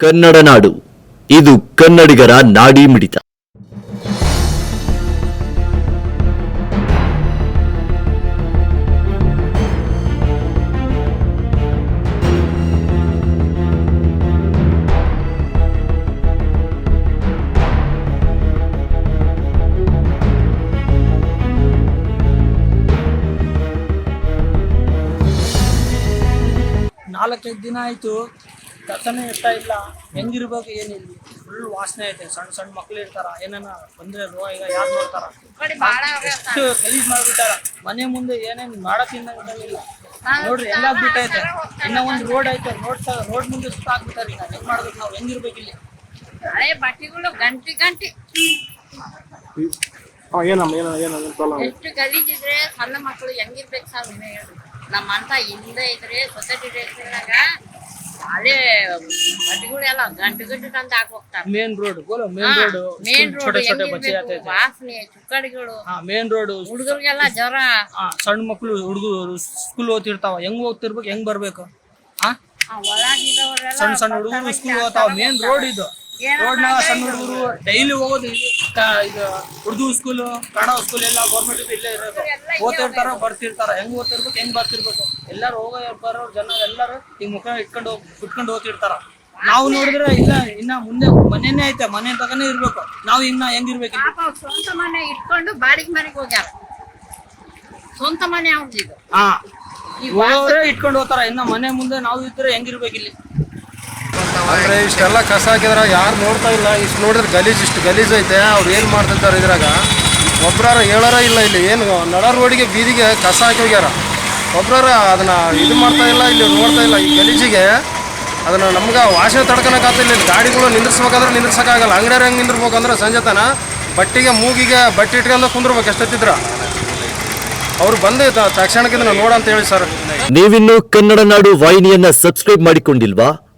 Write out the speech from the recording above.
ಕನ್ನಡ ನಾಡು. ಇದು ಕನ್ನಡಿಗರ ನಾಡಿ ಮಿಡಿತ. ನಾಲ್ಕೈದು ದಿನ ಆಯ್ತು. ಕಸನೇ ಇರ್ತಾ ಇಲ್ಲ. ಹೆಂಗಿರ್ಬೇಕು ಏನಿಲ್ಲ. ಫುಲ್ ವಾಸನೆ ಐತೆ. ಸಣ್ಣ ಸಣ್ಣ ಮಕ್ಳು ಇರ್ತಾರ. ಏನೇನ ಬಂದ್ರೆ ರೋ ಈಗ ಯಾರು ನೋಡ್ತಾರ? ಎಷ್ಟು ಗಲೀಜ್ ಮಾಡ್ಬಿಟ್ಟಾರ? ಮನೆ ಮುಂದೆ ಏನೇನ್ ಮಾಡಕ್ ತಿನ್ನಂಗಿಲ್ಲ ನೋಡ್ರಿ ಎಲ್ಲ ಬಿಟ್ಟೈತೆ. ಇನ್ನ ಒಂದ್ ರೋಡ್ ಐತೆ. ರೋಡ್ ರೋಡ್ ಮುಂದೆ ಸುತ್ತ ಹಾಕ್ಬಿಟ್ಟಾರ ಈಗ. ಹೆಂಗ್ ಮಾಡ್ಬೇಕು ನಾವ್? ಹೆಂಗಿರ್ಬೇಕು ಇಲ್ಲಿ? ಹಳೆ ಬಟ್ಟೆಗಳು ಗಂಟಿ ಗಂಟಿ. ಎಷ್ಟು ಗಲೀಜಿದ್ರೆ ಸಣ್ಣ ಮಕ್ಳು ಹೆಂಗಿರ್ಬೇಕು ಸರ್ ನೀವೇ ಹೇಳ್ರಿ ನಮ್ಮಂತ ಹಿಂದೆ ಇದ್ರೆ ಸೊಸೈಟಿ ರೇಟ್ನಾಗ ಹಳೆ ಬಟ್ಟೆಗಳೆಲ್ಲ ಗಂಟೆ ಗಂಟೆ ತಂದು ಹಾಕೋಗ್ತಾರೆ ಮೇನ್ ರೋಡ್ ಬೋಲೋ ಮೇನ್ ರೋಡ್ ಮೇನ್ ರೋಡ್ ವಾಸನೆ ಚುಕ್ಕಡಿಗಳು. ಹಾ ಮೇನ್ ರೋಡ್ ಹುಡುಗರಿಗೆಲ್ಲ ಜ್ವರ. ಸಣ್ಣ ಮಕ್ಳು ಹುಡುಗರು ಸ್ಕೂಲ್ ಓದ್ತಿರ್ತಾವ. ಹೆಂಗ್ ಹೋಗ್ತಿರ್ಬೇಕು ಹೆಂಗ್ ಬರ್ಬೇಕು? ಹಾ ಆ ಒಳಗಿರೋರೆಲ್ಲ ಸಣ್ಣ ಸಣ್ಣ ಹುಡುಗರು ಸ್ಕೂಲ್ ಓದ್ತಾವ. ಮೇನ್ ರೋಡ್ ಇದು. ಸಣ್ಣ ಹುಡುಗರು ಡೈಲಿ ಹೋಗೋದು ಇದು ಉರ್ದು ಸ್ಕೂಲ್ ಕನ್ನಡ ಸ್ಕೂಲ್ ಎಲ್ಲ ಗೌರ್ಮೆಂಟ್ ಇಲ್ಲೇ ಇರೋದು. ಓದ್ತಿರ್ತಾರ ಬರ್ತಿರ್ತಾರ. ಹೆಂಗ್ ಓದ್ತಿರ್ಬೇಕು ಹೆಂಗ್ ಬರ್ತಿರ್ಬೇಕು? ಎಲ್ಲಾರು ಹೋಗೋ ಬರೋ ಜನ ಎಲ್ಲಾರು ಈ ಮುಖ ಇಟ್ಕೊಂಡು ಹೋಗ್ ಬಿಟ್ಕೊಂಡು ಓದ್ತಿರ್ತಾರ ನಾವು ನೋಡಿದ್ರೆ ಇಲ್ಲ ಇನ್ನ ಮುಂದೆ ಮನೆನೇ ಐತೆ ಮನೆ ತಗನೇ ಇರ್ಬೇಕು. ನಾವು ಇನ್ನ ಹೆಂಗ್ ಇರ್ಬೇಕು ಸ್ವಂತ ಮನೆ ಇಟ್ಕೊಂಡು ಬಾಡಿಗೆ ಮನೆಗೆ ಹೋಗ್ಯಾರ. ಸ್ವಂತ ಮನೆ ಅವ್ರದ್ದು ಹಾ. ಇಟ್ಕೊಂಡು ಹೋಗ್ತಾರ. ಇನ್ನ ಮನೆ ಮುಂದೆ ನಾವು ಇದ್ರೆ ಹೆಂಗಿರ್ಬೇಕು ಇಲ್ಲಿ? ಅಂದ್ರೆ ಇಷ್ಟೆಲ್ಲ ಕಸ ಹಾಕಿದ್ರ ಯಾರು ನೋಡ್ತಾ ಇಲ್ಲ. ಇಷ್ಟು ನೋಡಿದ್ರೆ ಗಲೀಜ್, ಇಷ್ಟು ಗಲೀಜ್ ಐತೆ. ಅವ್ರು ಏನು ಮಾಡ್ತಿರ್ತಾರೆ ಇದ್ರಾಗ? ಒಬ್ಬರ ಹೇಳಾರ ಇಲ್ಲ ಇಲ್ಲಿ. ಏನು ನಡ ರೋಡಿಗೆ ಬೀದಿಗೆ ಕಸ ಹಾಕಿ ಹೋಗ್ಯಾರ. ಒಬ್ರಾರ ಅದನ್ನ ಇದು ಮಾಡ್ತಾ ಇಲ್ಲ, ಇಲ್ಲಿ ನೋಡ್ತಾ ಇಲ್ಲ. ಈ ಗಲೀಜಿಗೆ ಅದನ್ನ ನಮ್ಗೆ ವಾಸನೆ ತಡ್ಕೊಳಕ್ಕಾಗ್ತಿಲ್ಲ ಇಲ್ಲಿ ಗಾಡಿಗಳು ನಿಂದ್ರಿಸ್ಬೇಕಾದ್ರೆ ನಿಂದ್ರಸಕ್ಕಾಗಲ್ಲ. ಅಂಗಡಿಯವ್ರು ಹೆಂಗೆ ನಿಂದಿರ್ಬೇಕು ಅಂದ್ರೆ ಸಂಜೆ ತನ ಬಟ್ಟಿಗೆ, ಮೂಗಿಗೆ ಬಟ್ಟೆ ಇಟ್ಕೊಂಡು ಕುಂದ್ರಬೇಕು ಎಷ್ಟೊತ್ತಿದ್ರ? ಅವ್ರು ಬಂದೆ ತಕ್ಷಣಕ್ಕೆ ನೋಡ ಅಂತ ಹೇಳಿ ಸರ್. ನೀವಿನ್ನು ಕನ್ನಡ ನಾಡು ವಾಹಿನಿಯನ್ನ ಸಬ್ಸ್ಕ್ರೈಬ್ ಮಾಡಿಕೊಂಡಿಲ್ವಾ?